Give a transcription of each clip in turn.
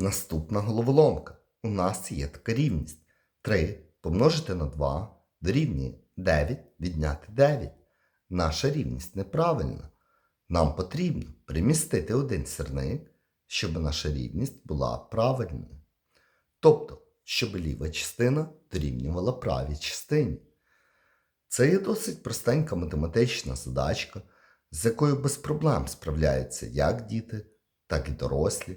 Наступна головоломка. У нас є така рівність. 3 помножити на 2 дорівнює 9 відняти 9. Наша рівність неправильна. Нам потрібно примістити один сірник, щоб наша рівність була правильною. Тобто, щоб ліва частина дорівнювала правій частині. Це є досить простенька математична задачка, з якою без проблем справляються як діти, так і дорослі.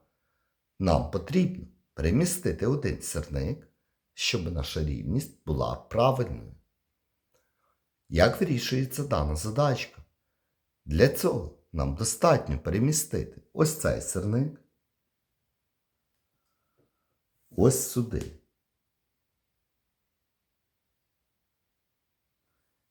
Нам потрібно перемістити один сірник, щоб наша рівність була правильною. Як вирішується дана задачка? Для цього нам достатньо перемістити ось цей сирник ось сюди.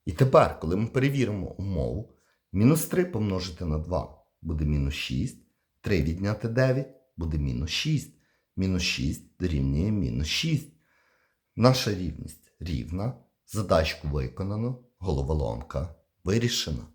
І тепер, коли ми перевіримо умову, мінус 3 помножити на 2 буде мінус 6, 3 відняти 9 буде мінус 6, мінус 6 дорівнює мінус 6. Наша рівність рівна, задачку виконано, головоломка вирішена.